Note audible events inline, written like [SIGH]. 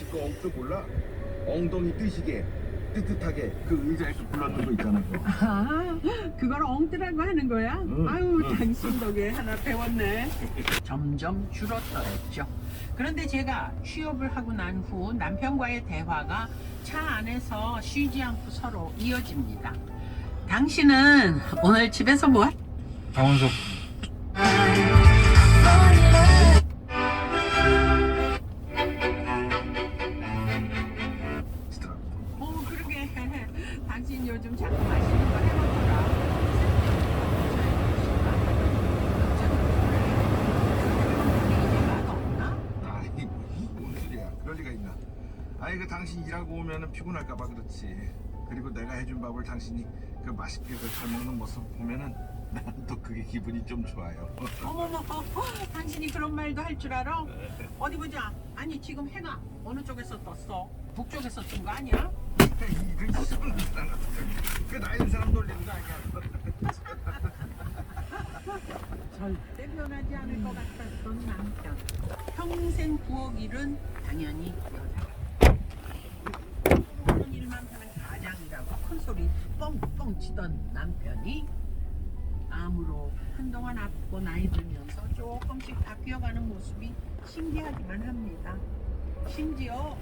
엉뜨 몰라? 엉덩이 뜨시게 뜨뜻하게 그 의자에서 불렀는 거 있잖아 그거. [LAUGHS] 아, 그걸 엉뜨라고 하는 거야? 응, 아유, 응. 당신 덕에 하나 배웠네. 점점 줄었더랬죠. 그런데 제가 취업을 하고 난 후 남편과의 대화가 차 안에서 쉬지 않고 서로 이어집니다. 당신은 오늘 집에서 뭐? 할- 강원석 요즘 자꾸 맛있는 거 없나? 아니 뭔 소리야 그럴 리가 있나 아니 그 당신 일하고 오면 은 피곤할까봐 그렇지 그리고 내가 해준 밥을 당신이 그 맛있게 그잘 먹는 모습 보면은 난 또 그게 기분이 좀 좋아요 [LAUGHS] 어머머, 당신이 그런 말도 할 줄 알아? 어디 보자. 아니 지금 해가 어느 쪽에서 떴어? 북쪽에서 뜬 거 아니야원한 사람 그 나이든 사람 놀리는 거 아니야 절대 변하지 않을 것 같았던 남편. 평생 부엌 일은 당연히 여자. 모든 일만 하는 가장이라고 큰 소리 뻥뻥 치던 남편이 암으로 한동안 아프고 나이 들면서 조금씩 바뀌어가는 모습이 신기하기만 합니다. 심지어